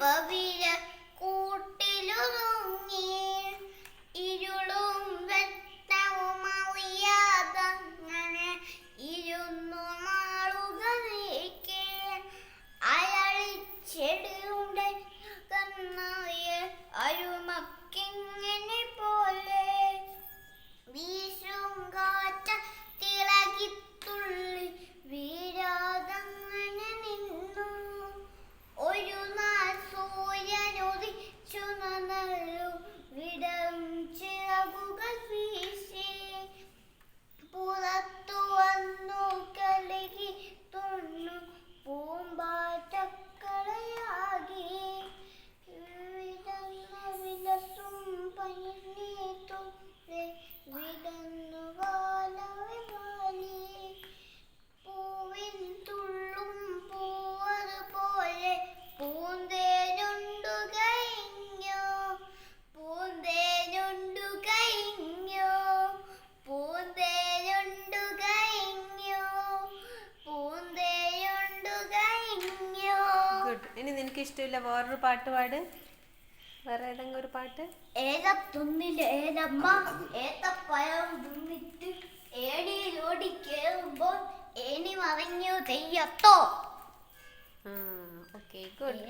Bubby. Good ഇനി നിനക്ക് ഇഷ്ടമില്ല വേറൊരു പാട്ട് പാട്. വേറെ ഏതെങ്കിലും ഒരു പാട്ട്? ഏതത്തൊന്നിൽ ഏതമ്മ ഏത്തപ്പഴം തിന്നിട്ട് ഏടിയിലോടി കേറുമ്പോൾ ഏണി മറിഞ്ഞു തെയ്യത്തോ? ആ ഓക്കെ ഗുഡ്